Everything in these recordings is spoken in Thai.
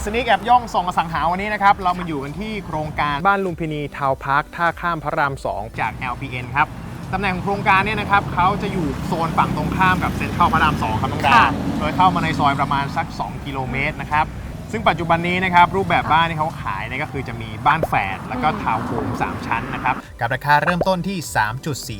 อะสนิกแอบย่องส่องอสังหาวันนี้นะครับ เรามาอยู่กันที่โครงการบ้านลุมพินีทาวน์พาร์คท่าข้ามพระราม 2 จาก LPN ครับตำแหน่งของโครงการเนี่ยนะครับเขาจะอยู่โซนฝั่งตรงข้ามกับเซ็นทรัลพระราม 2 ครับน้องดาค่ะโดยเข้ามาในซอยประมาณสัก 2 กิโลเมตรนะครับ ซึ่งปัจจุบันนี้นะครับรูปแบบบ้านที่เขาขายเนี่ยก็คือจะมีบ้านแฝดแล้วก็ทาวน์โฮม3ชั้นนะครับกับราคาเริ่มต้นที่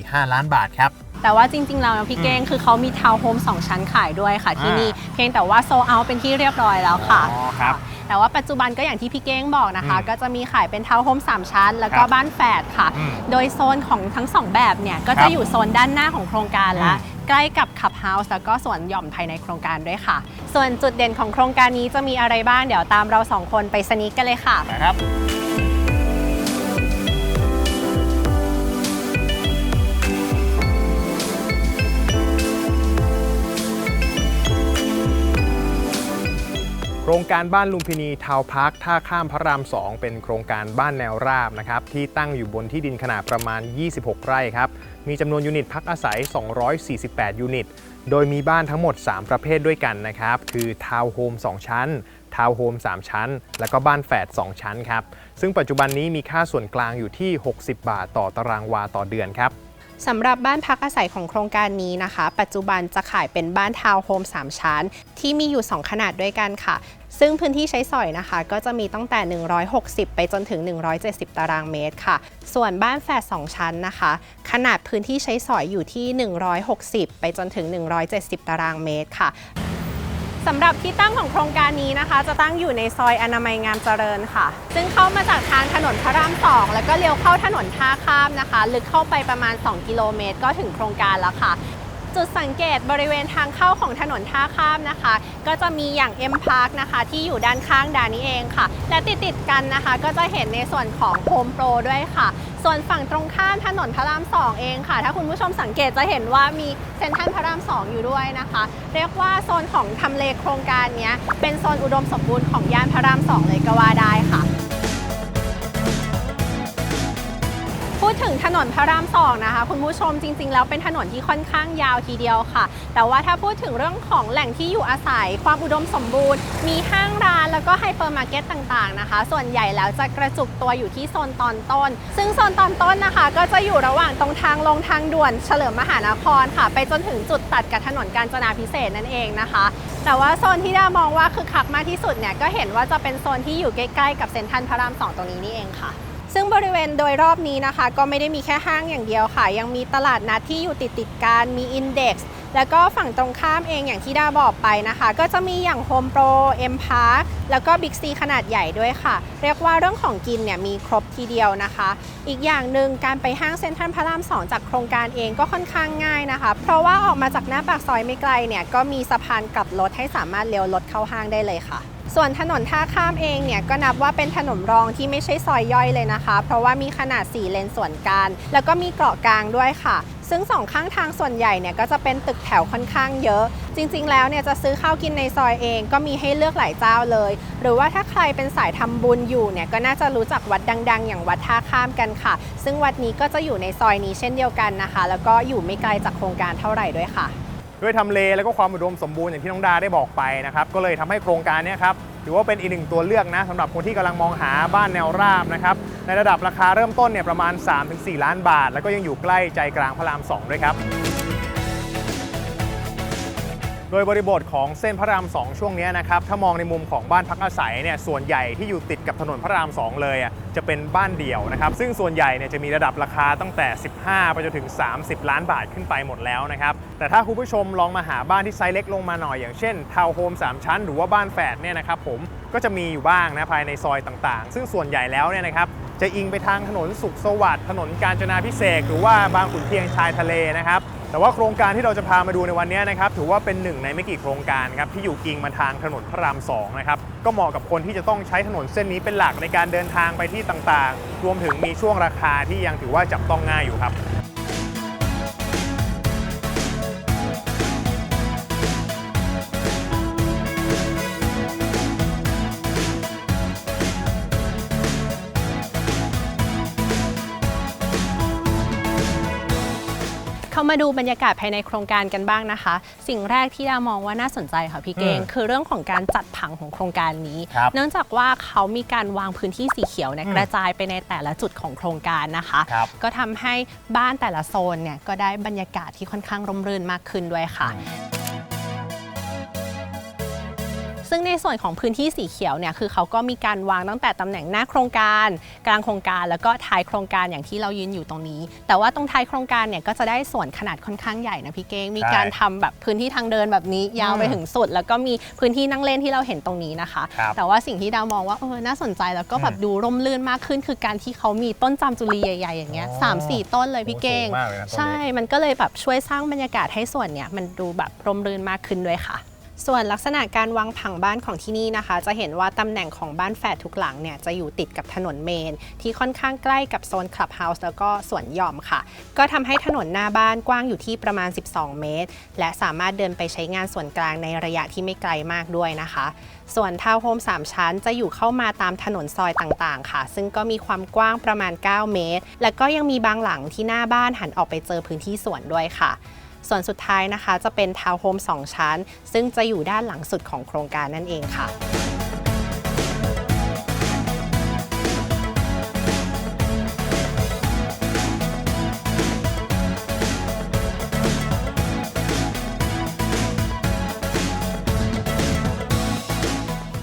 3.45 ล้านบาทครับ แต่ว่าจริง ๆ แล้วนะพี่เก้งคือเขามีทาวน์โฮม2ชั้นขายด้วยค่ะที่นี่ เพียงแต่ว่าโซเอาเป็นที่เรียบร้อยแล้วค่ะ อ๋อครับ แต่ว่าปัจจุบันก็อย่างที่พี่เก้งบอกนะคะอืมก็จะมีขายเป็นทาวน์โฮม3 ชั้น แล้วก็ครับบ้านแฝดค่ะอืมโดยโซนของทั้ง 2 แบบเนี่ย ก็ครัจะบอยู่โซนด้านหน้าของโครงการละอืมใกล้กับขับเฮาส์แล้วก็สวนหย่อมภายในโครงการด้วยค่ะ ส่วนจุดเด่นของโครงการนี้จะมีอะไรบ้างเดี๋ยวตามเราสองคนไปสนิกกันเลยค่ะนะครับ รงการบ้านลุมพินีทาวพาร์คท่าข้ามพระราม 2 เป็นโครงการบ้านแนวราบนะครับที่ตั้งอยู่บนที่ดินขนาดประมาณ 26 ไร่ครับมีจำนวนยูนิตพักอาศัย 248 ยูนิต โดยมีบ้านทั้งหมด 3 ประเภทด้วยกันนะครับ คือทาวน์โฮม 2 ชั้น ทาวน์โฮม 3 ชั้น แล้วก็บ้านแฝด 2 ชั้นครับ ซึ่งปัจจุบันนี้มีค่าส่วนกลางอยู่ที่ 60 บาทต่อตารางวาต่อเดือนครับ สำหรับบ้านพักอาศัยของโครงการนี้นะคะ ปัจจุบันจะขายเป็นบ้านทาวน์โฮม3 ชั้น ที่มีอยู่ 2 ขนาดด้วยกันค่ะ ซึ่งพื้นที่ใช้สอยนะคะ ก็จะมีตั้งแต่ 160 ไปจนถึง 170 ตารางเมตรค่ะ ส่วนบ้านแฝด2ชั้นนะคะ ขนาดพื้นที่ใช้สอยอยู่ที่ 160 ไปจนถึง 170 ตารางเมตรค่ะ สำหรับที่ตั้งของโครงการนี้นะคะ จะตั้งอยู่ในซอยอนามัยงามเจริญค่ะ ซึ่งเข้ามาจากทางถนนพระรามสองแล้วก็เลี้ยวเข้าถนนท่าข้ามนะคะ ลึกเข้าไปประมาณ 2 กิโลเมตร ก็ถึงโครงการแล้วค่ะ จุดสังเกตบริเวณทางเข้าของถนนท่าข้ามนะคะ ก็จะมีอย่าง M Park นะคะ ที่อยู่ด้านข้างด่านนี้เองค่ะ และติดติดกันนะคะ ก็จะเห็นในส่วนของ Home Pro ด้วยค่ะ ส่วนฝั่งตรงข้ามถนนพระราม 2 เองค่ะ ถ้าคุณผู้ชมสังเกตจะเห็นว่ามีเซ็นทรัลพระราม 2 อยู่ด้วยนะคะ เรียกว่าโซนของทำเลโครงการนี้เป็นโซนอุดมสมบูรณ์ของย่านพระราม 2 เลยก็ว่าได้ค่ะ ดถึงถนนพระรามสองนะคะคุณผู้ชมจริง ๆ แล้วเป็นถนนที่ค่อนข้างยาวทีเดียวค่ะ แต่ว่าถ้าพูดถึงเรื่องของแหล่งที่อยู่อาศัย ความอุดมสมบูรณ์ มีห้างร้านแล้วก็ไฮเปอร์มาร์เก็ตต่างๆนะคะ ส่วนใหญ่แล้วจะกระจุกตัวอยู่ที่โซนตอนต้น ซึ่งโซนตอนต้นนะคะ ก็จะอยู่ระหว่างตรงทางลงทางด่วนเฉลิมมหานครค่ะ ไปจนถึงจุดตัดกับถนนกาญจนาพิเศษนั่นเองนะคะ แต่ว่าโซนที่ดามองว่าคือคักมากที่สุดเนี่ยก็เห็นว่าจะเป็นโซนที่อยู่ใกล้ๆกับเซ็นทรัลพระรามสองตรงนี้นี่เองค่ะ ซึ่งบริเวณโดยรอบนี้นะคะ ก็ไม่ได้มีแค่ห้างอย่างเดียวค่ะ ยังมีตลาดนัดที่อยู่ติดติดกันมีอินเด็กซ์แล้วก็ฝั่งตรงข้ามเองอย่างที่ดาบอกไปนะคะ ก็จะมีอย่าง Home Pro M Park แล้วก็ Big C ขนาดใหญ่ด้วยค่ะ เรียกว่าเรื่องของกินเนี่ยมีครบทีเดียวนะคะ อีกอย่างหนึ่งการไปห้างเซ็นทรัลพระราม 2 จากโครงการเองก็ค่อนข้างง่ายนะคะ เพราะว่าออกมาจากหน้าปากซอยไม่ไกลเนี่ยก็มีสะพานกลับรถให้สามารถเลี้ยวรถเข้าห้างได้เลยค่ะ ส่วนถนนท่าข้ามเองเนี่ยก็นับว่าเป็นถนนรองที่ไม่ใช่ซอยย่อยเลยนะคะ เพราะว่ามีขนาด 4 เลนส่วนกัน แล้วก็มีเกาะกลางด้วยค่ะ ซึ่งสองข้างทางส่วนใหญ่เนี่ยก็จะเป็นตึกแถวค่อนข้างเยอะ จริงๆ แล้วเนี่ยจะซื้อข้าวกินในซอยเองก็มีให้เลือกหลายเจ้าเลย หรือว่าถ้าใครเป็นสายทำบุญอยู่เนี่ยก็น่าจะรู้จักวัดดัง ๆ อย่างวัดท่าข้ามกันค่ะ ซึ่งวัดนี้ก็จะอยู่ในซอยนี้เช่นเดียวกันนะคะ แล้วก็อยู่ไม่ไกลจากโครงการเท่าไหร่ด้วยค่ะ ด้วยทำเลแล้วก็ความอุดมสมบูรณ์อย่างที่น้องดาได้บอกไปนะครับก็เลยทำให้โครงการนี้ครับถือว่าเป็นอีกหนึ่งตัวเลือกนะสำหรับคนที่กำลังมองหาบ้านแนวราบนะครับในระดับราคาเริ่มต้นเนี่ยประมาณ 3-4 ล้านบาท แล้วก็ยังอยู่ใกล้ใจกลางพระราม 2 ด้วยครับ โดยบริบทของเส้นพระราม 2 ช่วงนี้นะครับถ้ามองในมุมของบ้านพักอาศัยเนี่ยส่วนใหญ่ที่อยู่ติดกับถนนพระราม 2 เลยอะจะเป็นบ้านเดี่ยวนะครับซึ่งส่วนใหญ่เนี่ยจะมีระดับราคาตั้งแต่ 15 ไปจนถึง 30 ล้านบาทขึ้นไปหมดแล้วนะครับแต่ถ้าคุณผู้ชมลองมาหาบ้านที่ไซส์เล็กลงมาหน่อยอย่างเช่นทาวน์โฮม3 ชั้น หรือว่าบ้านแฝดเนี่ยนะครับผมก็จะมีอยู่บ้างนะภายในซอยต่างๆ ซึ่งส่วนใหญ่แล้วเนี่ยนะครับจะอิงไปทางถนนสุขสวัสดิ์ถนนกาญจนาพิเศษหรือว่าบางขุนเทียนชายทะเลนะครับ แต่ว่าโครงการที่เราจะพามาดูในวันนี้นะครับถือว่าเป็นหนึ่งในไม่กี่โครงการครับที่อยู่กิงมาทางถนนพระราม2นะครับก็เหมาะกับคนที่จะต้องใช้ถนนเส้นนี้เป็นหลักในการเดินทางไปที่ต่างๆ รวมถึงมีช่วงราคาที่ยังถือว่าจับต้องง่ายอยู่ครับ เข้ามาดูบรรยากาศภายในโครงการกันบ้างนะคะ สิ่งแรกที่ดามองว่าน่าสนใจค่ะพี่เกงอืมคือเรื่องของการจัดผังของโครงการนี้ครับเนื่องจากว่าเขามีการวางพื้นที่สีเขียวเนี่ยอืมกระจายไปในแต่ละจุดของโครงการนะคะครับก็ทำให้บ้านแต่ละโซนเนี่ยก็ได้บรรยากาศที่ค่อนข้างร่มรื่นมากขึ้นด้วยค่ะ ซึ่งในส่วนของพื้นที่สีเขียวเนี่ยคือเขาก็มีการวางตั้งแต่ตำแหน่งหน้าโครงการกลางโครงการแล้วก็ท้ายโครงการอย่างที่เรายืนอยู่ตรงนี้ แต่ว่าตรงท้ายโครงการเนี่ยก็จะได้ส่วนขนาดค่อนข้างใหญ่นะพี่เก้งมีการทำแบบพื้นที่ทางเดินแบบนี้ยาวไปถึงสุด แล้วก็มีพื้นที่นั่งเล่นที่เราเห็นตรงนี้นะคะ ครับแต่ว่าสิ่งที่ดาวมองว่าเออน่าสนใจแล้วก็แบบอืม ดูร่มรื่นมากขึ้น คือการที่เขามีต้นจามจุลีใหญ่ๆอย่างเงี้ยอ๋อสามสี่ต้นเลยพี่เก้ง โอ้สูงมากเลยนะต้นนี้ ใช่ มันก็เลยแบบช่วยสร้างบรรยากาศให้ส่วนเนี่ยมันดูแบบร่มรื่นมากขึ้นด้วยค่ะ ส่วนลักษณะการวางผังบ้านของที่นี่นะคะ จะเห็นว่าตำแหน่งของบ้านแฝดทุกหลังเนี่ยจะอยู่ติดกับถนนเมน ที่ค่อนข้างใกล้กับโซนคลับเฮาส์แล้วก็สวนหย่อมค่ะ ก็ทำให้ถนนหน้าบ้านกว้างอยู่ที่ประมาณ 12 เมตร และสามารถเดินไปใช้งานส่วนกลางในระยะที่ไม่ไกลมากด้วยนะคะ ส่วนทาวน์โฮม3 ชั้นจะอยู่เข้ามาตามถนนซอยต่างๆ ค่ะ ซึ่งก็มีความกว้างประมาณ 9 เมตร และก็ยังมีบางหลังที่หน้าบ้านหันออกไปเจอพื้นที่สวนด้วยค่ะ ส่วนสุดท้ายนะคะจะเป็นทาวน์โฮม2ชั้น ซึ่งจะอยู่ด้านหลังสุดของโครงการนั่นเองค่ะ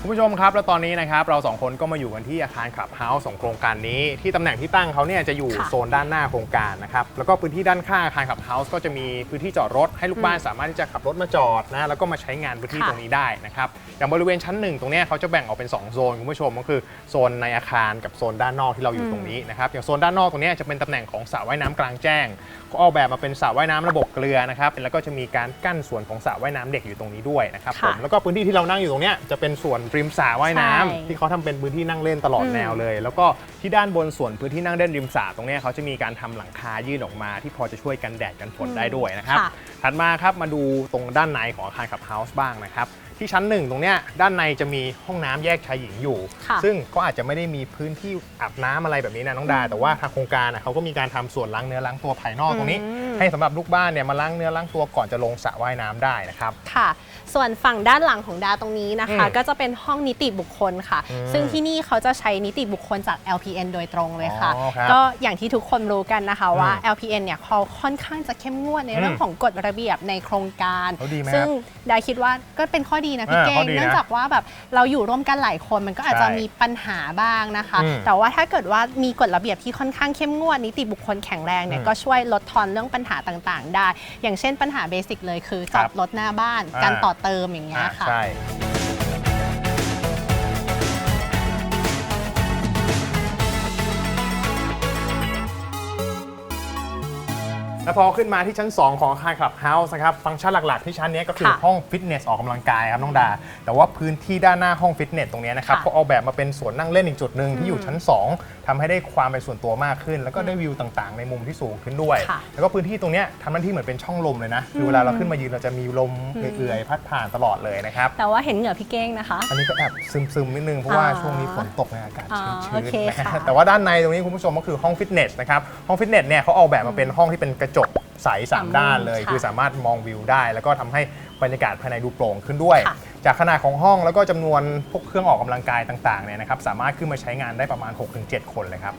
คุณผู้ชมครับ แล้วตอนนี้นะครับเราสองคนก็มาอยู่กันที่อาคารคลับเฮาส์ของโครงการนี้ ที่ตำแหน่งที่ตั้งเขาเนี่ยจะอยู่ค่ะโซนด้านหน้าโครงการนะครับแล้วก็พื้นที่ด้านข้างอาคารคลับเฮาส์ก็จะมีพื้นที่จอดรถให้ลูกบ้านสามารถที่จะขับรถมาจอดนะแล้วก็มาใช้งานพื้นที่ค่ะตรงนี้ได้นะครับอย่างบริเวณชั้นหนึ่งตรงเนี้ยเขาจะแบ่งออกเป็น 2 โซนคุณผู้ชมก็คือโซนในอาคารกับโซนด้านนอกที่เราอยู่ตรงนี้นะครับอย่างโซนด้านนอกตรงเนี้ยจะเป็นตำแหน่งของสระว่ายน้ำกลางแจ้ง ก็ออกแบบมาเป็นสระว่ายน้ำระบบเกลือนะครับแล้วก็จะมีการกั้นส่วนของสระว่ายน้ำเด็กอยู่ตรงนี้ด้วยนะครับผค่ะมแล้วก็พื้นที่ที่เรานั่งอยู่ตรงเนี้ยจะเป็นส่วนริมสระว่ายน้ำใช่ที่เขาทำเป็นพื้นที่นั่งเล่นตลอดอืมแนวเลย แล้วก็ที่ด้านบนส่วนพื้นที่นั่งเล่นริมสระตรงเนี้ยเขาจะมีการทำหลังคายื่นออกมา ที่พอจะช่วยกันแดดกันฝนได้ด้วยนะครับค่ะถัดมาครับมาดูตรงด้านในของอาคารขับเฮาส์บ้างนะครับ ที่ชั้นหนึ่งตรงเนี้ยด้านในจะมีห้องน้ำแยกชายหญิงอยู่ ค่ะซึ่งก็อาจจะไม่ได้มีพื้นที่อาบน้ำอะไรแบบนี้นะน้องดา แต่ว่าทางโครงการน่ะเขาก็มีการทำส่วนล้างเนื้อล้างตัวภายนอกตรงนี้ อืม ให้สำหรับลูกบ้านเนี่ยมาล้างเนื้อล้างตัวก่อนจะลงสระว่ายน้ำได้นะครับ ค่ะ ส่วนฝั่งด้านหลังของดาตรงนี้นะคะ อืมก็จะเป็นห้องนิติบุคคลค่ะ อืมซึ่งที่นี่เขาจะใช้นิติบุคคลจาก LPN โดยตรงเลยค่ะ อ๋อครับก็อย่างที่ทุกคนรู้กันนะคะว่า อืม LPN เนี่ยเขาค่อนข้างจะเข้มงวดในอืมเรื่องของกฎระเบียบในโครงการ เขาดีไหมซึ่งครับดาคิดว่าก็เป็นข้อดีนะพี่อ่าเก้ข้องดีนะเนื่องจากว่าแบบเราอยู่ร่วมกันหลายคนมันก็อาจจะใช่มีปัญหาบ้างนะคะ อืมแต่ว่าถ้าเกิดว่ามีกฎระเบียบที่ค่อนข้างเข้มงวดนิติบุคคลแข็งแรงเนี่ยอืม ก็ช่วยลดทอนเรื่องปัญหาต่างๆ ได้ อย่างเช่นปัญหาเบสิกเลยคือจอดรถหน้าบ้าน อ่า การต่อเติมอย่างเงี้ยอ่าค่ะ ใช่ แล้วพอขึ้นมาที่ชั้น 2 ของอาคารคลับเฮาส์นะครับ ฟังก์ชันหลัก ๆ ที่ชั้นนี้ก็คือค่ะห้องฟิตเนสออกกำลังกายครับน้องดา แต่ว่าพื้นที่ด้านหน้าห้องฟิตเนสตรงนี้นะครับค่ะก็ออกแบบมาเป็นสวนนั่งเล่นอีกจุดหนึ่งที่อยู่ชั้น 2 ทำให้ได้ความเป็นส่วนตัวมากขึ้น แล้วก็ได้วิวต่างๆ ในมุมที่สูงขึ้นด้วย ค่ะแล้วก็พื้นที่ตรงเนี้ยทำหน้าที่เหมือนเป็นช่องลมเลยนะคือเวลาเราขึ้นมายืนเราจะมีลมเอื่อยๆพัดผ่านตลอดเลยนะครับ แต่ว่าเห็นเหงื่อพี่เก้งนะคะ อันนี้ก็แอบซึมๆนิดนึง เพราะว่าอ่าช่วงนี้ฝนตกในอากาศอ่าชื้โอนเคๆนะค่ะแต่ว่าด้านในตรงนี้คุณผู้ชมก็คือห้องฟิตเนสนะครับ ห้องฟิตเนสเนี่ยเขาออกแบบมาเป็นห้องที่เป็นกระจกใสสามด้านเลย ค่ะคือสามารถมองวิวได้ แล้วก็ทำให้บรรยากาศภายในดูโปร่งขึ้นด้วย ค่ะ จากขนาดของห้องแล้วก็จำนวนพวกเครื่องออกกำลังกายต่างๆเนี่ยนะครับสามารถขึ้นมาใช้งานได้ประมาณ 6-7 คนเลยครับ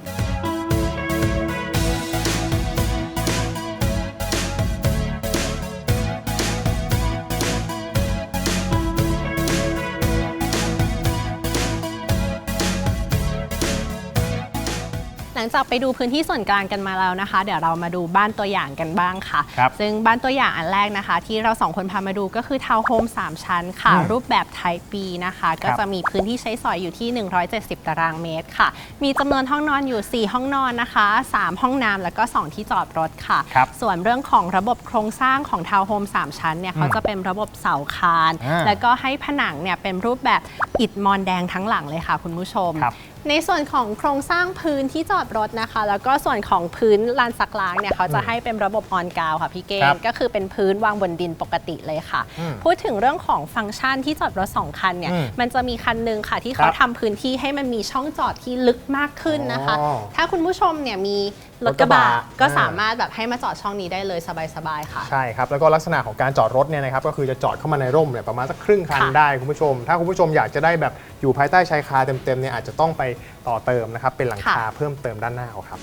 หลังจากไปดูพื้นที่ส่วนกลางกันมาแล้วนะคะ เดี๋ยวเรามาดูบ้านตัวอย่างกันบ้างค่ะ ครับซึ่งบ้านตัวอย่างอันแรกนะคะ ที่เราสองคนพามาดูก็คือทาวน์โฮม3 ชั้นค่ะ อืมรูปแบบไทป์ B นะคะ ก็จะมีพื้นที่ใช้สอยอยู่ที่ 170 ตารางเมตรค่ะ มีจำนวนห้องนอนอยู่ 4 ห้องนอนนะคะ 3 ห้องน้ำแล้วก็ 2 ที่จอดรถค่ะ ครับส่วนเรื่องของระบบโครงสร้างของทาวน์โฮม3 ชั้นเนี่ยเขาจะเป็นระบบเสาคาน อ่า แล้วก็ให้ผนังเนี่ยเป็นรูปแบบอิฐมอนแดงทั้งหลังเลยค่ะคุณผู้ชม ครับ ในส่วนของโครงสร้างพื้นที่จอดรถนะคะ แล้วก็ส่วนของพื้นลานซักล้างเนี่ยเขาจะให้เป็นระบบออนกราวค่ะพี่เก้ครังบก็คือเป็นพื้นวางบนดินปกติเลยค่ะอืมพูดถึงเรื่องของฟังก์ชันที่จอดรถ2คันเนี่ยอืมมันจะมีคันหนึ่งค่ะที่คเขารับทำพื้นที่ให้มันมีช่องจอดที่ลึกมากขึ้นนะคะอ๋อถ้าคุณผู้ชมเนี่ยมี รถกระบะรถกระบะก็อ่าสามารถแบบให้มาจอดช่องนี้ได้เลยสบายๆค่ะ ใช่ครับ แล้วก็ลักษณะของการจอดรถเนี่ยนะครับก็คือจะจอดเข้ามาในร่มเนี่ยประมาณสักครึ่งคันค่ะได้คุณผู้ชม ถ้าคุณผู้ชมอยากจะได้แบบอยู่ภายใต้ชายคาเต็มๆเนี่ยอาจจะต้องไปต่อเติมนะครับเป็นหลังคาเพิ่มเติมด้านหน้าเอาครับ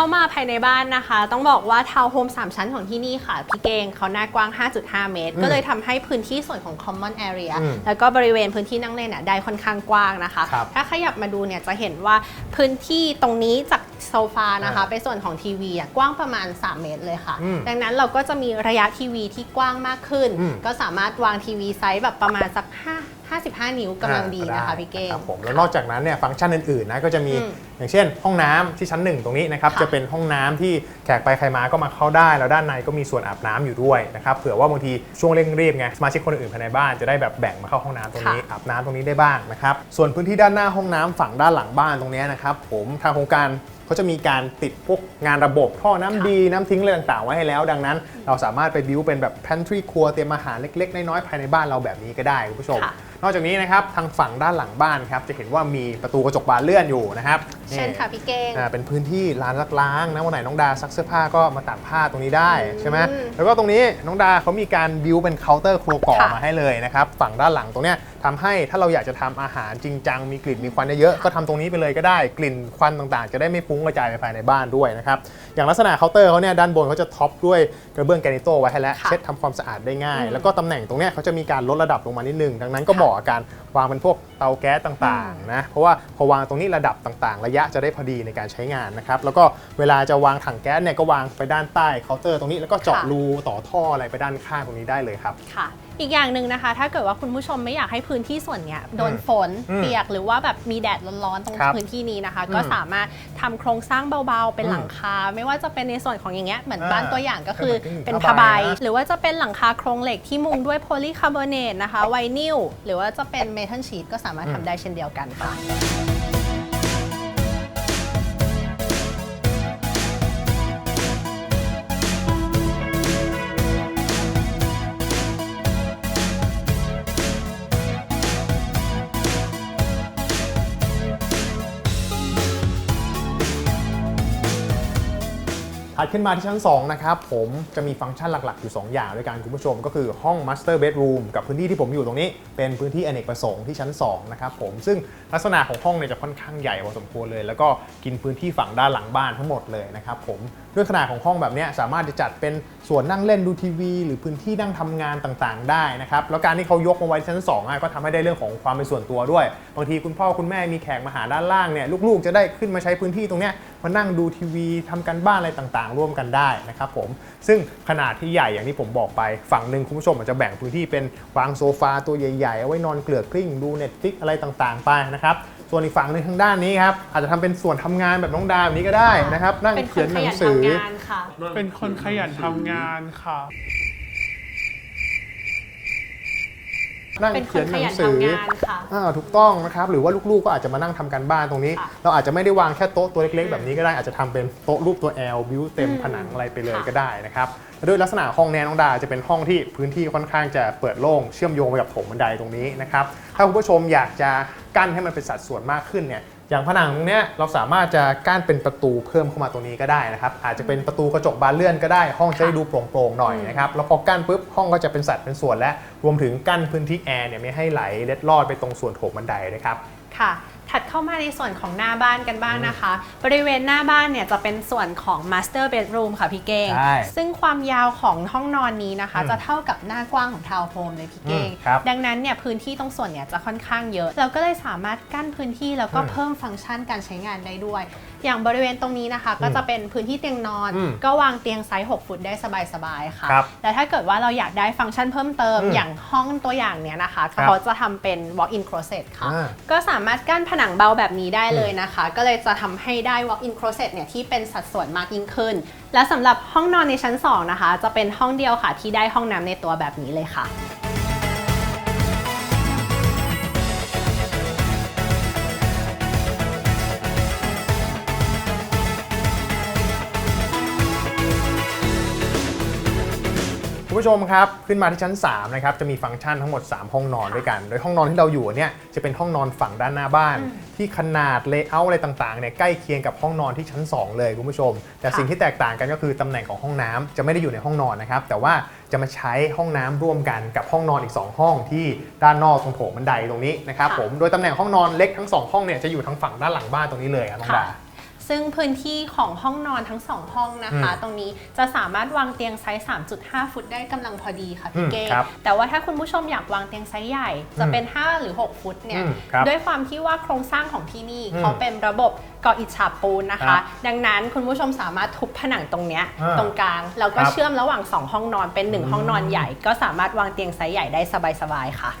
เข้ามาภายในบ้านนะคะ ต้องบอกว่าทาวน์โฮม3 ชั้นของที่นี่ค่ะ พี่เกงเขาหน้ากว้าง 5.5 เมตรอืมก็เลยทำให้พื้นที่ส่วนของ common area อืมแล้วก็บริเวณพื้นที่นั่งเล่นน่ะได้ค่อนข้างกว้างนะคะครับถ้าขยับมาดูเนี่ยจะเห็นว่าพื้นที่ตรงนี้จากโซฟานะคะอ่าไปส่วนของทีวีอะกว้างประมาณ 3 เมตรเลยค่ะอืมดังนั้นเราก็จะมีระยะทีวีที่กว้างมากขึ้นอืมก็สามารถวางทีวีไซส์แบบประมาณสัก5 55 นิ้วกำลังดีนะคะพี่เก้งครับผมแล้วนอกจากนั้นเนี่ยฟังก์ชันอื่นๆนะก็จะมี อืมอย่างเช่น ห้องน้ำที่ชั้นหนึ่งตรงนี้นะครับค่ะจะเป็นห้องน้ำที่แขกไปใครมาก็มาเข้าได้ แล้วด้านในก็มีส่วนอาบน้ำอยู่ด้วยนะครับเผื่อว่าบางทีช่วงเร่งรีบไงสมาชิกคนอื่นภายในบ้านจะได้แบบแบ่งมาเข้าห้องน้ำตรงนี้ค่ะอาบน้ำตรงนี้ได้บ้างนะครับส่วนพื้นที่ด้านหน้าห้องน้ำฝั่งด้านหลังบ้านตรงเนี้ยนะครับผมทางโครงการเขาจะมีการติดพวกงานระบบท่อน้ำดีน้ำทิ้งอะไรต่างๆไว้ให้แล้ว ดังนั้น เราสามารถไปบิวเป็นแบบ pantry ครัวเตรียมอาหารเล็ก ๆ น้อยๆภายในบ้านเราแบบนี้ก็ได้คุณผู้ชมค่ะนอกจากนี้นะครับทางฝั่งด้านหลังบ้านครับจะเห็นว่ามีประตูกระจกบานเลื่อนอยู่นะครับเช่นค่ะนี่พี่เก้งอ่าเป็นพื้นที่ลานซักล้างนะวันไหนน้องดาซักเสื้อผ้าก็มาตากผ้าตรงนี้ได้ใช่ไหมอืมแล้วก็ตรงนี้น้องดาเขามีการบิวเป็นเคาน์เตอร์ครัวกรอบค่ะ มาให้เลยนะครับฝั่งด้านหลังตรงเนี้ยทำให้ถ้าเราอยากจะทำอาหารจริงจังมีกลิ่นมีควันเยอะๆก็ทำตรงนี้ไปเลยก็ได้กลิ่นควันต่างๆ จะได้ไม่ฟุ้งกระจายไปภายในบ้านด้วยนะครับอย่างลักษณะเคาน์เตอร์เขาเนี่ยด้านบนเขาจะท็อปด้วยกระเบื้องแกรนิโตไว้ให้แล้วค่ะเช็ดทำความสะอาดได้ง่ายอืมแล้วก็ตำแหน่งตรงเนี้ยเขาจะมีการลดระดับลงมานิดนึงดังนั้นก็เหมาะกับการวางเป็นพวกเตาแก๊สต่างๆนะเพราะว่าพอวางตรงนี้ระดับต่างๆ ระยะจะได้พอดีในการใช้งานนะครับแล้วก็เวลาจะวางถังแก๊สเนี่ยก็วางไปด้านใต้เคาน์เตอร์ตรงนี้แล้วก็เจาะค่ะ รูต่อท่ออะไรไปด้านข้างตรงนี้ได้เลยครับ ค่ะ อีกอย่างหนึ่งนะคะ ถ้าเกิดว่าคุณผู้ชมไม่อยากให้พื้นที่ส่วนเนี้ยโดนฝนอืมเปียกหรือว่าแบบมีแดดร้อนๆตรงครับพื้นที่นี้นะคะ อืมก็สามารถทำโครงสร้างเบาๆ เป็นอืมหลังคา ไม่ว่าจะเป็นในส่วนของอย่างเงี้ยเหมือนอ่าบ้านตัวอย่างก็คือก็เหมือนเป็นผ้าผ้าใบใบนะหรือว่าจะเป็นหลังคาโครงเหล็กที่มุงด้วยโพลีคาร์บอเนตนะคะไวนิลหรือว่าจะเป็นเมทัลชีตก็สามารถทำได้เช่นเดียวกันค่ะ ขึ้นมาที่ชั้น 2 นะครับ ผมจะมีฟังก์ชันหลัก ๆ อยู่ 2 อย่างด้วยกันคุณผู้ชม ก็คือห้อง Master Bedroom กับพื้นที่ที่ผมอยู่ตรงนี้ เป็นพื้นที่อเนกประสงค์ที่ชั้น 2 นะครับผมซึ่งลักษณะของห้องเนี่ยจะค่อนข้างใหญ่พอสมควรเลย แล้วก็กินพื้นที่ฝั่งด้านหลังบ้านทั้งหมดเลยนะครับผม ด้วยขนาดของห้องแบบนี้สามารถจะจัดเป็นส่วนนั่งเล่นดูทีวี หรือพื้นที่นั่งทำงานต่างๆ ได้นะครับแล้วการที่เขายกมาไว้ชั้น2อะก็ทำให้ได้เรื่องของความเป็นส่วนตัวด้วย บางทีคุณพ่อคุณแม่มีแขกมาหาด้านล่างเนี่ยลูกๆ จะได้ขึ้นมาใช้พื้นที่ตรงเนี้ยมานั่งดูทีวีทำกันบ้านอะไรต่างๆ ร่วมกันได้นะครับผมซึ่งขนาดที่ใหญ่อย่างที่ผมบอกไปฝั่งหนึ่งคุณผู้ชมอาจจะแบ่งพื้นที่เป็นวางโซฟาตัวใหญ่ๆเอาไว้นอนเกลือกกลิ้งดู Netflix อะไรต่างๆ ไปนะครับ ส่วนอีกฝั่งหนึ่งทางด้านนี้ครับอาจจะทำเป็นส่วนทำงานแบบน้องดาวแบบนี้ก็ได้นะครับ นั่งเป็นคเขียนนขหนัยังนสือทำงานค่ะเป็นคนขยันทำงานค่ะ นั่งเป็นคเขียนนขหนังยันสือทำงานค่ะอ่าถูกต้องนะครับ หรือว่าลูกๆก็อาจจะมานั่งทำการบ้านตรงนี้ค่ะเราอาจจะไม่ได้วางแค่โต๊ะตัวเล็กๆ แบบนี้ก็ได้อาจจะทำเป็นโต๊ะรูปตัว L บิวเต็มอืมผนังอะไรไปเลยค่ะก็ได้นะครับและด้วยลักษณะห้องแนนน้องดาจะเป็นห้องที่พื้นที่ค่อนข้างจะเปิดโล่งเชื่อมโยงไปกับโถงบันไดตรงนี้นะครับถ้าคุณผู้ชมอยากจะกั้นให้มันเป็นสัดส่วนมากขึ้นเนี่ย อย่างผนังตรงเนี้ยเราสามารถจะกั้นเป็นประตูเพิ่มเข้ามาตรงนี้ก็ได้นะครับ อาจจะเป็นประตูกระจกบานเลื่อนก็ได้ ห้องจะได้ดูโปร่งๆหน่อยนะครับแล้วพอกั้นปุ๊บห้องก็จะเป็นสัดเป็นส่วนและรวมถึงกั้นพื้นที่แอร์เนี่ยไม่ให้ไหลเล็ดลอดไปตรงส่วนโถงบันไดนะครับค่ะ ถัดเข้ามาในส่วนของหน้าบ้านกันบ้างนะคะ บริเวณหน้าบ้านเนี่ยจะเป็นส่วนของ master bedroom ค่ะพี่เก้ง ใช่ซึ่งความยาวของห้องนอนนี้นะคะ อืมจะเท่ากับหน้ากว้างของทาวน์โฮมเลยพี่เก้ง อืมครับดังนั้นเนี่ยพื้นที่ตรงส่วนเนี่ยจะค่อนข้างเยอะ เราก็เลยสามารถกั้นพื้นที่แล้วก็อืมเพิ่มฟังก์ชันการใช้งานได้ด้วย อย่างบริเวณตรงนี้นะคะ ก็จะเป็นพื้นที่เตียงนอน อืมก็วางเตียงไซส์ 6 ฟุตได้สบายๆค่ะ ครับแล้วถ้าเกิดว่าเราอยากได้ฟังก์ชันเพิ่มเติม อืมอย่างห้องตัวอย่างเนี้ยนะคะ ครับเขาจะทำเป็น walk-in closet ค่ะ อ่า ก็สามารถกั้นผนังเบาแบบนี้ได้เลยนะคะ ก็เลยจะทำให้ได้ walk-in closet เนี่ยที่เป็นสัดส่วนมากยิ่งขึ้น และสำหรับห้องนอนในชั้น 2 นะคะ จะเป็นห้องเดียวค่ะที่ได้ห้องน้ำในตัวแบบนี้เลยค่ะ ผู้ชมครับ ขึ้นมาที่ชั้น 3 นะครับ จะมีฟังก์ชันทั้งหมด 3 ห้องนอนด้วยกัน โดยห้องนอนที่เราอยู่เนี่ยจะเป็นห้องนอนฝั่งด้านหน้าบ้าน ที่ขนาดเลเยอร์อะไรต่างๆเนี่ยใกล้เคียงกับห้องนอนที่ชั้น 2 เลยคุณผู้ชม แต่ค่ะสิ่งที่แตกต่างกันก็คือตำแหน่งของห้องน้ำจะไม่ได้อยู่ในห้องนอนนะครับ แต่ว่าจะมาใช้ห้องน้ำร่วมกันกับห้องนอนอีก 2 ห้องที่ด้านนอกตรงโถงบันไดตรงนี้นะครับผม โดยตำแหน่งห้องนอนเล็กทั้งสองห้องเนี่ยจะอยู่ทางฝั่งด้านหลังบ้านตรงนี้เลยครับน้องดา ซึ่งพื้นที่ของห้องนอนทั้ง2ห้องนะคะอืมตรงนี้จะสามารถวางเตียงไซส์ 3.5 ฟุตได้กำลังพอดีค่ะอืพี่มเก้ครับแต่ว่าถ้าคุณผู้ชมอยากวางเตียงไซส์ใหญ่ จะเป็น 5 หรือ 6 ฟุตเนี่ยอืมครับด้วยความที่ว่าโครงสร้างของที่นี่อืมเขาเป็นระบบก่ออิฐฉาบปูนนะครัคะบดังนั้นคุณผู้ชมสามารถทุบผนังตรงเนี้ยอ่าตรงกลางแล้วก็ครับเชื่อมระหว่าง 2 ห้องนอนเป็น 1 ห้องนอนใหญ่ ก็สามารถวางเตียงไซส์ใหญ่ได้สบายๆค่ะ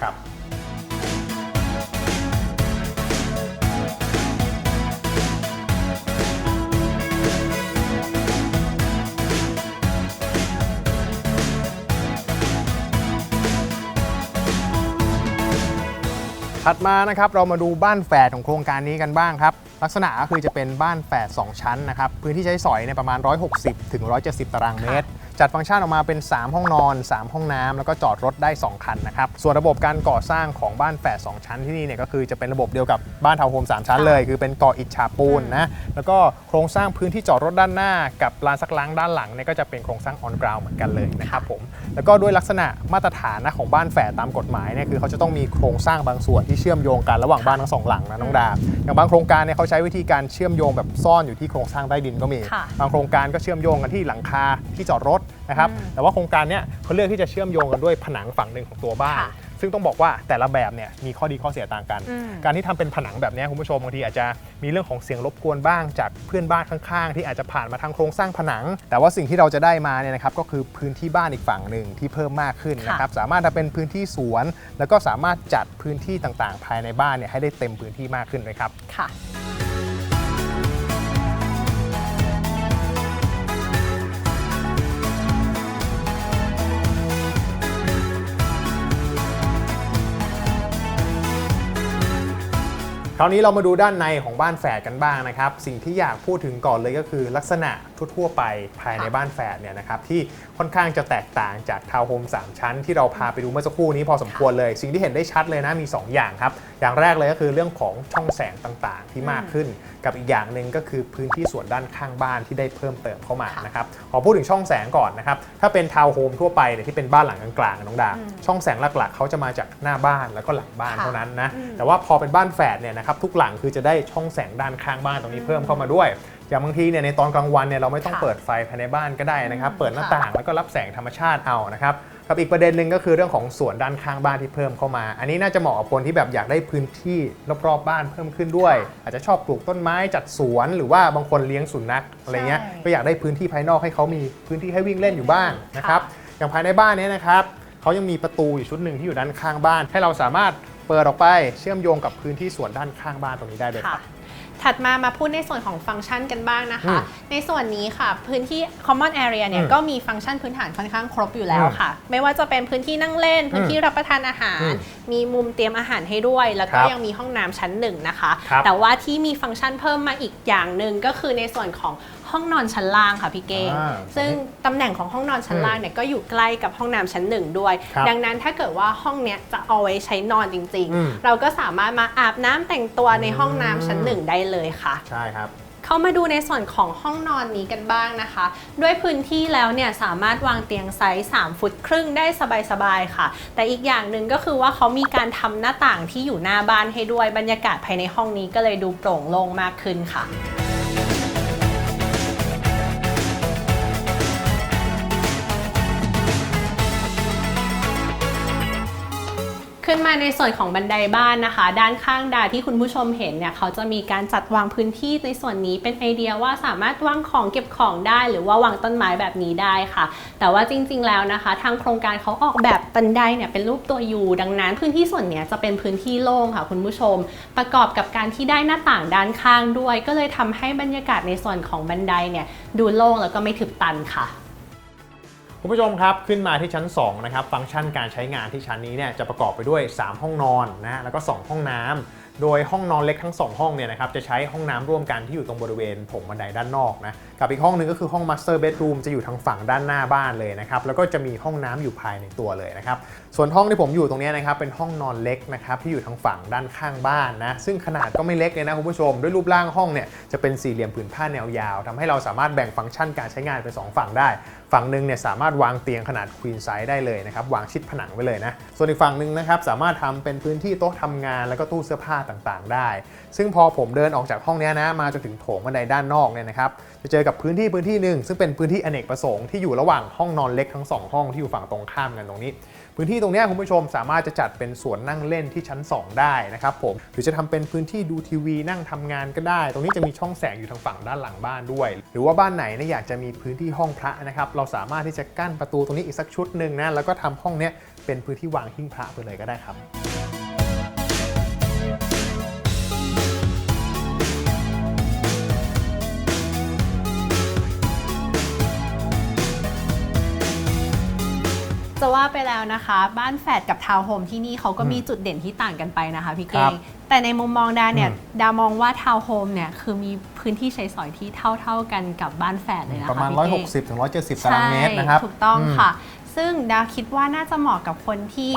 ถัดมานะครับเรามาดูบ้านแฝดของโครงการนี้กันบ้างครับ ลักษณะก็คือจะเป็นบ้านแฝด2ชั้นนะครับพื้นที่ใช้สอยเนี่ยประมาณ 160ถึง170 ตารางเมตร จัดฟังก์ชันออกมาเป็น 3 ห้องนอน 3 ห้องน้ำแล้วก็จอดรถได้ 2 คันนะครับ ส่วนระบบการก่อสร้างของบ้านแฝด2ชั้นที่นี่เนี่ยก็คือจะเป็นระบบเดียวกับบ้านทาวน์โฮม3ชั้นเลย คือเป็นก่ออิฐฉาบปูนนะแล้วก็โครงสร้างพื้นที่จอดรถด้านหน้า กับลานซักล้างด้านหลังเนี่ยก็จะเป็นโครงสร้างออนกราวเหมือนกันเลยนะครับผมแล้วก็ด้วยลักษณะมาตรฐานนะของบ้านแฝดตามกฎหมายเนี่ยคือเขาจะต้องมีโครงสร้างบางส่วนที่เชื่อมโยงกันระหว่างบ้านทั้งสองหลังนะน้องดาอย่างบางโครงการเนี่ยเขาใช้วิธีการเชื่อมโยงแบบซ่อนอยู่ที่โครงสร้างใต้ดินก็มีค่ะบางโครงการก็เชื่อมโยงกันที่หลังคาที่จอดรถนะครับอืมแต่ว่าโครงการเนี้ยเขาเลือกที่จะเชื่อมโยงกันด้วยผนังฝั่งหนึ่งของตัวบ้าน ค่ะซึ่งต้องบอกว่าแต่ละแบบเนี่ยมีข้อดีข้อเสียต่างกัน อืม การที่ทำเป็นผนังแบบเนี้ยคุณผู้ชมบางทีอาจจะมีเรื่องของเสียงรบกวนบ้างจากเพื่อนบ้านข้างๆ ที่อาจจะผ่านมาทางโครงสร้างผนัง แต่ว่าสิ่งที่เราจะได้มาเนี่ยนะครับก็คือพื้นที่บ้านอีกฝั่งหนึ่งที่เพิ่มมากขึ้นนะครับสามารถทำเป็นพื้นที่สวน แล้วก็สามารถจัดพื้นที่ต่างๆ ภายในบ้านเนี่ยให้ได้เต็มพื้นที่มากขึ้นเลยครับ ค่ะ คราวนี้เรามาดูด้านในของบ้านแฝดกันบ้างนะครับ สิ่งที่อยากพูดถึงก่อนเลยก็คือลักษณะ ทั่วๆไปภายในค่ะบ้านแฝดเนี่ยนะครับที่ค่อนข้างจะแตกต่างจากทาวน์โฮม3 ชั้น ที่เราพาไปดูเมื่อสักครู่นี้พอสมควรเลย สิ่งที่เห็นได้ชัดเลยนะมี 2 อย่างครับ อย่างแรกเลยก็คือเรื่องของช่องแสงต่างๆ ที่มากขึ้น กับอีกอย่างหนึ่งก็คือพื้นที่ส่วนด้านข้างบ้านที่ได้เพิ่มเติมเข้ามาค่ะนะครับขอพูดถึงช่องแสงก่อนนะครับถ้าเป็นทาวน์โฮมทั่วไปเนี่ยที่เป็นบ้านหลังกลางๆน้องดาอืมช่องแสงหลักๆเขาจะมาจากหน้าบ้านแล้วก็หลังบ้านค่ะเท่านั้นนะอืมแต่ว่าพอเป็นบ้านแฝดเนี่ยนะครับทุกหลังคือจะได้ช่องแสงด้านข้างบ้านตรงนี้เพิ่มเข้ามาด้วย อย่างบางทีเนี่ยในตอนกลางวันเนี่ยเราไม่ต้องค่ะ เปิดไฟภายในบ้านก็ได้นะครับอืมเปิดหน้าค่ะต่างแล้วก็รับแสงธรรมชาติเอานะครับกับอีกประเด็นหนึ่งก็คือเรื่องของสวนด้านข้างบ้านที่เพิ่มเข้ามา อันนี้น่าจะเหมาะกับคนที่แบบอยากได้พื้นที่รอบๆบ้านเพิ่มขึ้นด้วย อาจจะชอบปลูกต้นไม้จัดสวนหรือว่าบางคนเลี้ยงสุนัขอะไรเงี้ย ใช่ ก็อยากได้พื้นที่ภายนอกให้เขามีพื้นที่ให้วิ่งเล่นอยู่บ้างนะครับ อย่างภายในบ้านเนี้นะครับเขายังมีประตูอยู่ชุดหนึ่งที่อยู่ด้านข้างบ้าน ให้เราสามารถเปิดออกไปเชื่อมโยงกับพื้นที่ส่วนด้านข้างบ้านตรงนี้ได้เลยคค่ะ รับ ถัดมามาพูดในส่วนของฟังก์ชันกันบ้างนะคะอืมในส่วนนี้ค่ะ พื้นที่ common area เนี่ยอืมก็มีฟังก์ชันพื้นฐานค่อนข้างครบอยู่แล้วอืมค่ะ ไม่ว่าจะเป็นพื้นที่นั่งเล่น พื้นที่รับประทานอาหารอืมมีมุมเตรียมอาหารให้ด้วย แล้วก็ครับยังมีห้องน้ำชั้นหนึ่งนะคะครับแต่ว่าที่มีฟังก์ชันเพิ่มมาอีกอย่างหนึ่งก็คือในส่วนของ ห้องนอนชั้นล่างค่ะพี่เก้งอ่าซึ่งตำแหน่งของห้องนอนชั้นล่างเนี่ยก็อยู่ใกล้กับห้องน้ำชั้นหนึ่งด้วย ครับดังนั้นถ้าเกิดว่าห้องเนี้ยจะเอาไว้ใช้นอนจริง อืม ๆ เราก็สามารถมาอาบน้ำแต่งตัวในห้องน้ำชั้นหนึ่งได้เลยค่ะ ใช่ครับ เข้ามาดูในส่วนของห้องนอนนี้กันบ้างนะคะ ด้วยพื้นที่แล้วเนี่ยสามารถวางเตียงไซส์3ฟุตครึ่งได้สบายๆค่ะ แต่อีกอย่างหนึ่งก็คือว่าเขามีการทำหน้าต่างที่อยู่หน้าบ้านให้ด้วยบรรยากาศภายในห้องนี้ก็เลยดูโปร่งโล่งมากขึ้นค่ะ ขึ้นมาในส่วนของบันไดบ้านนะคะ ด้านข้างดาที่คุณผู้ชมเห็นเนี่ยเขาจะมีการจัดวางพื้นที่ในส่วนนี้เป็นไอเดียว่าสามารถวางของเก็บของได้ หรือว่าวางต้นไม้แบบนี้ได้ค่ะ แต่ว่าจริงๆแล้วนะคะ ทางโครงการเขาออกแบบบันไดเนี่ยเป็นรูปตัวยูดังนั้นพื้นที่ส่วนเนี้ยจะเป็นพื้นที่โล่งค่ะ คุณผู้ชม ประกอบกับการที่ได้หน้าต่างด้านข้างด้วย ก็เลยทำให้บรรยากาศในส่วนของบันไดเนี่ยดูโล่งแล้วก็ไม่ถึกตันค่ะ คุณผู้ชมครับ ขึ้นมาที่ชั้น2นะครับฟังก์ชันการใช้งานที่ชั้นนี้เนี่ยจะประกอบไปด้วย 3 ห้องนอนนะแล้วก็ 2 ห้องน้ำโดยห้องนอนเล็กทั้ง 2 ห้องเนี่ยนะครับจะใช้ห้องน้ำร่วมกันที่อยู่ตรงบริเวณโถงบันไดด้านนอกนะกับอีกห้องหนึงก็คือห้อง Master Bedroom จะอยู่ทางฝั่งด้านหน้าบ้านเลยนะครับแล้วก็จะมีห้องน้ำอยู่ภายในตัวเลยนะครับส่วนห้องที่ผมอยู่ตรงนี้นะครับเป็นห้องนอนเล็กนะครับที่อยู่ทางฝั่งด้านข้างบ้านนะซึ่งขนาดก็ไม่เล็กเลยนะคุณผู้ชม ด้วยรูปร่างห้องเนี่ยจะเป็นสี่เหลี่ยมผืนผ้าแนวยาวทำให้เราสามารถแบ่งฟังก์ชันการใช้งานเป็นสองฝั่งได้ ฝั่งหนึ่งเนี่ยสามารถวางเตียงขนาดควีนไซส์ได้เลยนะครับวางชิดผนังไว้เลยนะส่วนอีกฝั่งหนึ่งนะครับสามารถทำเป็นพื้นที่โต๊ะทำงานแล้วก็ตู้เสื้อผ้าต่างๆ ได้ ซึ่งพอผมเดินออกจากห้องนี้นะมาจนถึงโถงบันไดด้านนอกเนี่ยนะครับจะเจอกับพื้นที่พื้นที่หนึ่งซึ่งเป็นพื้นที่อเนกประสงค์ที่อยู่ระหว่างห้องนอนเล็กทั้งสองห้องที่อยู่ฝั่งตรงข้ามกันตรงนี้ พื้นที่ตรงนี้คุณผู้ชมสามารถจะจัดเป็นสวนนั่งเล่นที่ชั้น 2 ได้นะครับผมหรือจะทำเป็นพื้นที่ดูทีวีนั่งทำงานก็ได้ ตรงนี้จะมีช่องแสงอยู่ทางฝั่งด้านหลังบ้านด้วย หรือว่าบ้านไหนนี่อยากจะมีพื้นที่ห้องพระนะครับเราสามารถที่จะกั้นประตูตรงนี้อีกสักชุดหนึ่งนะแล้วก็ทำห้องเนี้ยเป็นพื้นที่วางหิ้งพระไปเลยก็ได้ครับ จะว่าไปแล้วนะคะ บ้านแฝดกับทาวน์โฮมที่นี่เขาก็มีจุดเด่นที่ต่างกันไปนะคะพี่คเก่รังบแต่ในมุมมองดาเนี่ยอืมดามองว่าทาวน์โฮมเนี่ยคือมีพื้นที่ใช้สอยที่เท่า ๆกันกับบ้านแฝดเลยนะคะประมาณพี่เก้ง160ถึง170ตารางเมตรนะครับใช่ถูกต้องมค่ะ ซึ่งดาวคิดว่าน่าจะเหมาะกับคนที่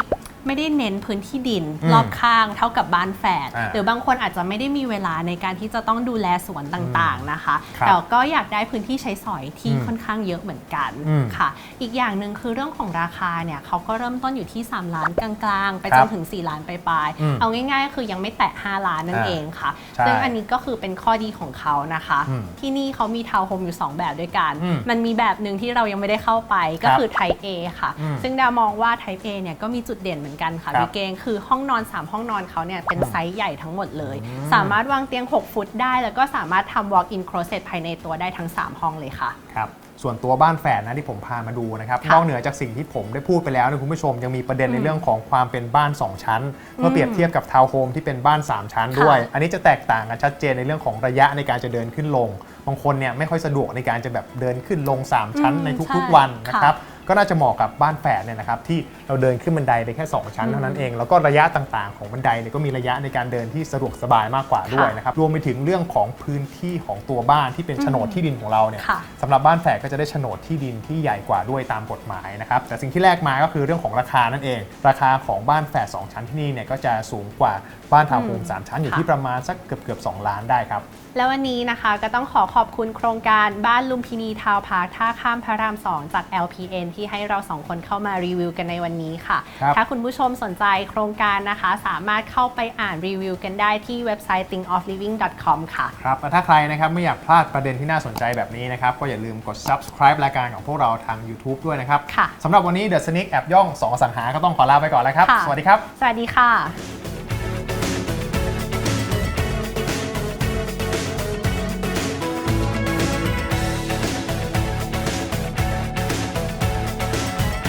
ไม่ได้เน้นพื้นที่ดินอืมรอบข้างเท่ากับบ้านแฝดอ่าหรือบางคนอาจจะไม่ได้มีเวลาในการที่จะต้องดูแลสวนต่างๆนะคะครับแต่ก็อยากได้พื้นที่ใช้สอยที่อืมค่อนข้างเยอะเหมือนกันอืมค่ะ อีกอย่างหนึ่งคือเรื่องของราคาเนี่ยเขาก็เริ่มต้นอยู่ที่ 3 ล้านกลางๆ ไปครัจบนถึง 4 ล้านปลายอืมๆเอาง่าย ๆ คือยังไม่แตะ 5 ล้านนั่นอ่าเองค่ะใช่ซึ่งอันนี้ก็คือเป็นข้อดีของเขานะคะอืมที่นี่เขามีทาวน์โฮมอยู่ 2 แบบด้วยกันอืมมันมีแบบหนึ่งที่เรายังไม่ได้เข้าไปก็ครับคือ Type A ค่ะอืมซึ่งดามองว่า Type A เนี่ยก็มีจุดเด่นเหมือนกันค่ะครับพี่เกงคือห้องนอน 3 ห้องนอนเขาเนี่ยเป็นไซส์ใหญ่ทั้งหมดเลย สามารถวางเตียง 6 ฟุตได้ แล้วก็สามารถทำ walk in closet ภายในตัวได้ทั้ง 3 ห้องเลยค่ะครับส่วนตัวบ้านแฝดนะที่ผมพามาดูนะครับค่ะนอกเหนือจากสิ่งที่ผมได้พูดไปแล้วเนยคุณผู้ชมยังมีประเด็นในอืมเรื่องของความเป็นบ้าน 2 ชั้น เมื่อเปรียบเทียบกับทาวน์โฮมที่เป็นบ้าน 3 ชั้นด้วยค่ะอันนี้จะแตกต่างกันชัดเจนในเรื่องของระยะในการจะเดินขึ้นลงบางคนเนี่ยไม่ค่อยสะดวกในการจะแบบเดินขึ้นลง 3 ชั้นอืมในทุกใช่ๆวันค่ะนะครับ ก็น่าจะเหมาะกับบ้านแฝดเนี่ยนะครับที่เราเดินขึ้นบันไดไปแค่ 2 ชั้นอืมเท่านั้นเอง แล้วก็ระยะต่างๆ ของบันไดเนี่ยก็มีระยะในการเดินที่สะดวกสบายมากกว่าด้วยค่ะนะครับรวมไปถึงเรื่องของพื้นที่ของตัวบ้านที่เป็นโฉนดที่ดินของเราเนี่ยค่ะ สำหรับบ้านแฝดก็จะได้โฉนดที่ดินที่ใหญ่กว่าด้วยตามกฎหมายนะครับแต่สิ่งที่แลกมาก็คือเรื่องของราคานั่นเอง ราคาของบ้านแฝด2ชั้นที่นี่เนี่ยก็จะสูงกว่าบ้านทาวน์โฮมอืมสามชั้นอยู่ค่ะที่ประมาณสักเกือบเกือบๆ2ล้านได้ครับ แล้ววันนี้นะคะก็ต้องขอขอบคุณโครงการบ้านลุมพินีทาวน์พาร์คท่าข้ามพระราม 2 จาก LPN ที่ให้เราสองคนเข้ามารีวิวกันในวันนี้ค่ะครับถ้าคุณผู้ชมสนใจโครงการนะคะ สามารถเข้าไปอ่านรีวิวกันได้ที่เว็บไซต์ thinkofliving.com ค่ะ ครับและถ้าใครนะครับไม่อยากพลาดประเด็นที่น่าสนใจแบบนี้นะครับ ก็อย่าลืมกด subscribe รายการของพวกเราทาง YouTube ด้วยนะครับค่ะสำหรับวันนี้ The Sneak แอบย่อง2สังหาก็ต้องขอลาไปก่อนแล้วครับค่ะสวัสดีครับ สวัสดีค่ะ